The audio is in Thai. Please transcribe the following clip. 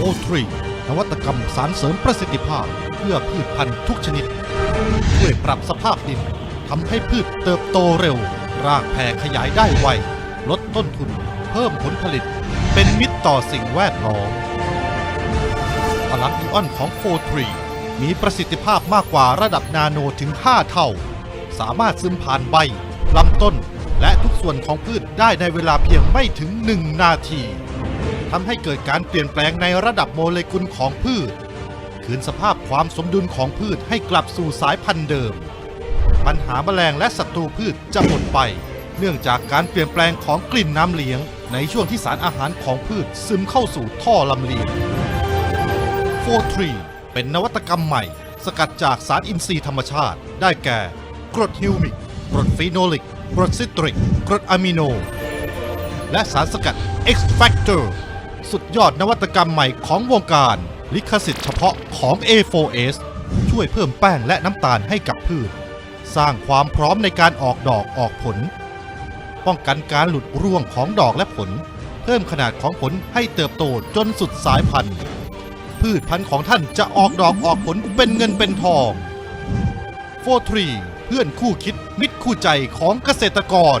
โอทรีนวัตกรรมสารเสริมประสิทธิภาพ เพื่อพืชพันธุ์ทุกชนิด ช่วยปรับสภาพดินทำให้พืชเติบโตเร็ว รากแผ่ขยายได้ไว ลดต้นทุน เพิ่มผลผลิต เป็นมิตรต่อสิ่งแวดล้อมพลังอิออนของโฟทรีมีประสิทธิภาพมากกว่าระดับนาโนถึง 5 เท่า สามารถซึมผ่านใบลำต้น และทุกส่วนของพืชได้ในเวลาเพียงไม่ถึง 1 นาที ทำให้เกิดการเปลี่ยนแปลงในระดับโมเลกุลของพืช คืนสภาพความสมดุลของพืชให้กลับสู่สายพันธุ์เดิม ปัญหาแมลงและศัตรูพืชจะหมดไป เนื่องจากการเปลี่ยนแปลงของกลิ่นน้ำเลี้ยง ในช่วงที่สารอาหารของพืชซึมเข้าสู่ท่อลำเลียงโฟทรีเป็นนวัตกรรมใหม่ สกัดจากสารอินทรีย์ธรรมชาติ ได้แก่กรดฮิวมิกกรดฟีโนลิกกรดซิตริกกรดอะมิโน และสารสกัด X Factor สุดยอดนวัตกรรมใหม่ของวงการ ลิขสิทธิ์เฉพาะของ A4S ช่วยเพิ่มแป้งและน้ำตาลให้กับพืช สร้างความพร้อมในการออกดอกออกผล ป้องกันการหลุดร่วงของดอกและผล เพิ่มขนาดของผลให้เติบโตจนสุดสายพันธุ์ พืชพันธุ์ของท่านจะออกดอกออกผลเป็นเงินเป็นทองโฟทรีเพื่อนคู่คิดมิตรคู่ใจของเกษตรกร